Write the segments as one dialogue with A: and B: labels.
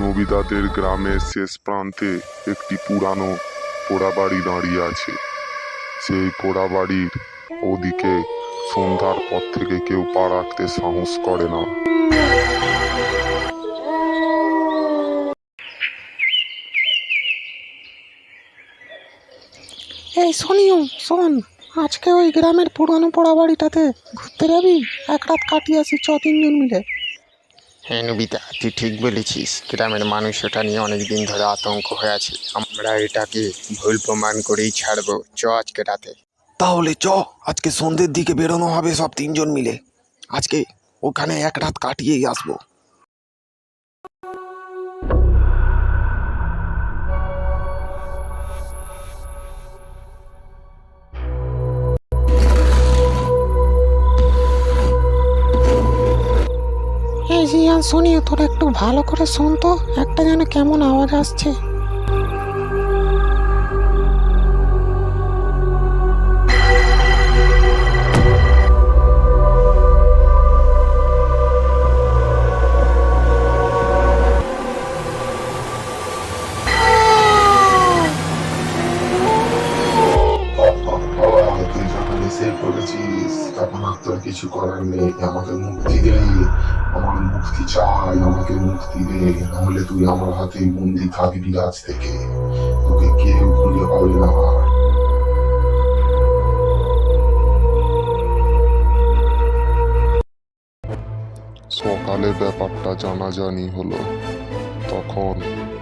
A: নবিদাদের গ্রামের শেষ প্রান্তে একটি পুরানো পোড়াবাড়ি দাঁড়িয়ে আছে। সেই পোড়াবাড়ির ওদিকে সন্ধ্যার পর থেকে কেউ পা রাখতে সাহস করে না।
B: এই শোনিও শোন, আজকে ওই গ্রামের পুরানো পোড়া বাড়িটাতে ঘুরতে যাবি? এক রাত কাটিয়ে আসি চ তিনজন মিলে।
C: হ্যাঁ নবিতা, তুই ঠিক বলেছিস। গ্রামের মানুষ ওটা নিয়ে অনেক দিন ধরে আতঙ্ক হয়ে আছে। আমরা এটাকে ভুল প্রমাণ করেই ছাড়বো। চ আজকে রাতে।
D: তাহলে চ, আজকে সন্ধ্যের দিকে বেরোনো হবে সব তিনজন মিলে। আজকে ওখানে এক রাত কাটিয়েই আসব।
B: এই জিয়ান শোনিও তোরা একটু ভালো করে শোন তো। একটা যেন কেমন আওয়াজ আসছে।
A: কিছু করার নেই। আমাকে মুক্তি দে আমার মুক্তি চাই, আমাকে মুক্তি দে। নাহলে তুই আমার হাতেই বন্দি থাকবি আজ থেকে। তোকে কেউ খুঁজে পাবে না। সকালে ব্যাপারটা জানাজানি হলো। তখন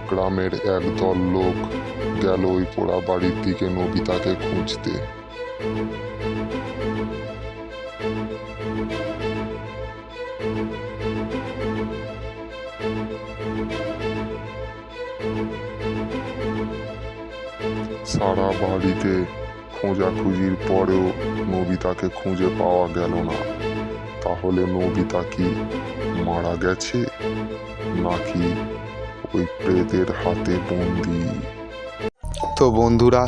A: গ্রামের একদল লোক গেল ওই পোড়া বাড়ির দিকে নবিতাকে খুঁজতে। সারা বাড়িতে খোঁজাখুঁজির পরেও নবিতাকে খুঁজে পাওয়া গেল না। তাহলে নবিতা কি মারা গেছে? নাকি ওই প্রেতের হাতে বন্দি?
C: তো বন্ধুরা,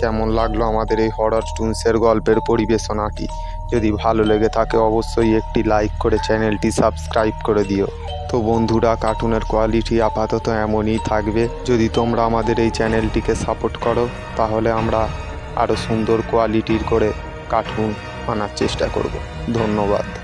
C: কেমন লাগল আমাদের এই হরর টুনসের গল্পের পরিবেশনাটি? যদি ভালো লেগে থাকে অবশ্যই একটি লাইক করে চ্যানেলটি সাবস্ক্রাইব করে দিও। তো বন্ধুরা কার্টুনের কোয়ালিটি আপাতত এমনই থাকবে। যদি তোমরা আমাদের এই চ্যানেলটিকে সাপোর্ট করো, তাহলে আমরা আরও সুন্দর কোয়ালিটির করে কার্টুন আনার চেষ্টা করব। ধন্যবাদ।